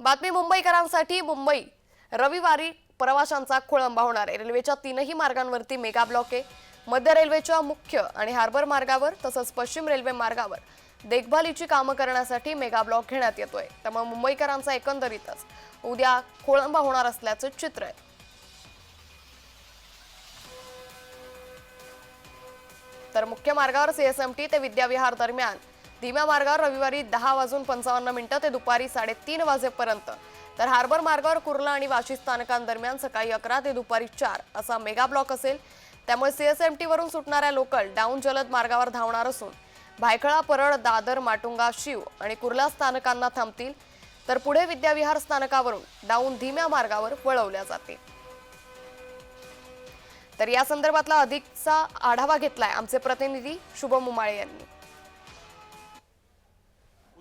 बातमी मुंबईकरांसाठी. मुंबई रविवारी प्रवाशांचा खोळंबा होणार आहे. रेल्वेच्या तीनही मार्गांवरती मेगा ब्लॉक आहे. मध्य रेल्वेच्या मुख्य आणि हार्बर मार्गावर तसंच पश्चिम रेल्वे मार्गावर देखभालीची कामं करण्यासाठी मेगा ब्लॉक घेण्यात येतोय. त्यामुळे मुंबईकरांचा एकंदरीतच उद्या खोळंबा होणार असल्याचं चित्र आहे. तर मुख्य मार्गावर सीएसएमटी ते विद्याविहार दरम्यान धीम्या मार्गावर रविवारी दहा वाजून पंचावन्न मिनिटं ते दुपारी साडेतीन वाजेपर्यंत. तर हार्बर मार्गावर कुर्ला आणि वाशी स्थानकांदरम्यान सकाळी अकरा ते दुपारी चार असा मेगा ब्लॉक असेल. त्यामुळे सीएसएमटीवरून सुटणाऱ्या लोकल डाऊन जलद मार्गावर धावणार असून भायखळा परळ दादर माटुंगा शिव आणि कुर्ला स्थानकांना थांबतील. तर पुढे विद्याविहार स्थानकावरून डाऊन धीम्या मार्गावर वळवल्या जातील. तर या संदर्भातला अधिकचा आढावा घेतलाय आमचे प्रतिनिधी शुभम उमाळे यांनी.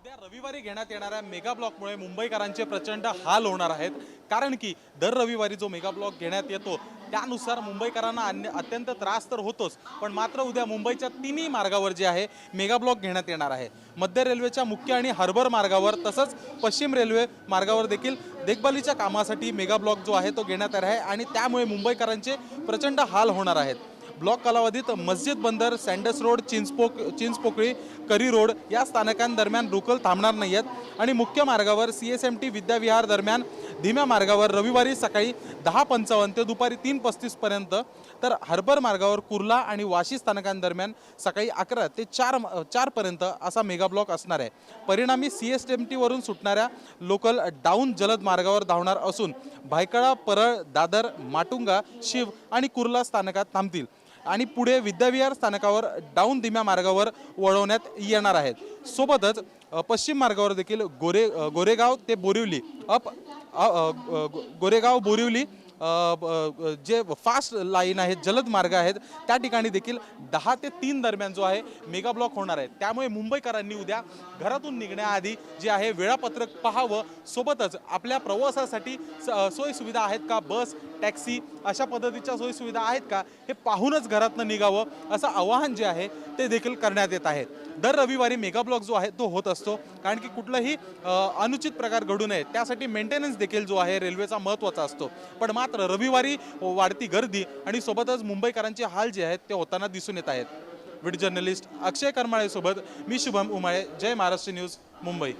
उद्या रविवारी घेण्यात येणाऱ्या मेगा ब्लॉकमुळे मुंबईकरांचे प्रचंड हाल होणार आहेत. कारण की दर रविवारी जो मेगा ब्लॉक घेण्यात येतो त्यानुसार मुंबईकरांना अन्य अत्यंत त्रास तर होतोच. पण मात्र उद्या मुंबईच्या तिन्ही मार्गावर जे आहे मेगा ब्लॉक घेण्यात येणार आहे. मध्य रेल्वेच्या मुख्य आणि हार्बर मार्गावर तसंच पश्चिम रेल्वे मार्गावर देखील देखभालीच्या कामासाठी मेगा ब्लॉक जो आहे तो घेण्यात येणार आहे आणि त्यामुळे मुंबईकरांचे प्रचंड हाल होणार आहेत. ब्लॉक कालावधीत मस्जिद बंदर सँडस रोड चिंचपोक चिंचपोकळी करी रोड या स्थानकांदरम्यान रुकल थांबणार नाही आहेत आणि मुख्य मार्गावर C S M T Vidyavihar दरम्यान धीम्या मार्गावर रविवारी सकाळी दहा पंचावन्न ते दुपारी तीन पस्तीसपर्यंत तर हार्बर मार्गावर कुर्ला आणि वाशी स्थानकांदरम्यान सकाळी अकरा ते चार चारपर्यंत असा मेगा ब्लॉक असणार आहे. परिणामी सी एस एम टीवरून सुटणाऱ्या लोकल डाऊन जलद मार्गावर धावणार असून भायखळा परळ दादर माटुंगा शिव आणि कुर्ला स्थानकात थांबतील. आणि पुढे विद्याविहार स्थानकावर डाऊन धीम्या मार्गावर वळवण्यात येणार आहेत. सोबतच पश्चिम मार्गावर देखील गोरे गोरेगाव ते बोरिवली अप अ, गोरेगाव बोरिवली जे फास्ट लाईन आहेत जलद मार्ग आहेत त्या ठिकाणी देखील दहा ते तीन दरम्यान जो आहे मेगा ब्लॉक होणार आहे. त्यामुळे मुंबईकरांनी उद्या घरातून निघण्याआधी जे आहे वेळापत्रक पाहावं. सोबतच आपल्या प्रवासासाठी सोयीसुविधा आहेत का? बस टॅक्सी अशा पद्धतीच्या सोयीसुविधा आहेत का? हे पाहूनच घरातनं निघावं असं आवाहन जे आहे ते देखील करण्यात येत आहे. दर रविवारी मेगा ब्लॉक जो आहे तो होत असतो. कारण की कुठलाही अनुचित प्रकार घडू नये. त्यासाठी मेंटेनन्स देखील जो आहे रेल्वेचा महत्त्वाचा असतो. पण मात्र रविवारी वाढती गर्दी आणि सोबतच मुंबईकरांचे हाल जे आहेत ते होताना दिसून येत आहेत. विड जर्नलिस्ट अक्षय करमाळेसोबत मी शुभम उमाळे जय महाराष्ट्र न्यूज मुंबई.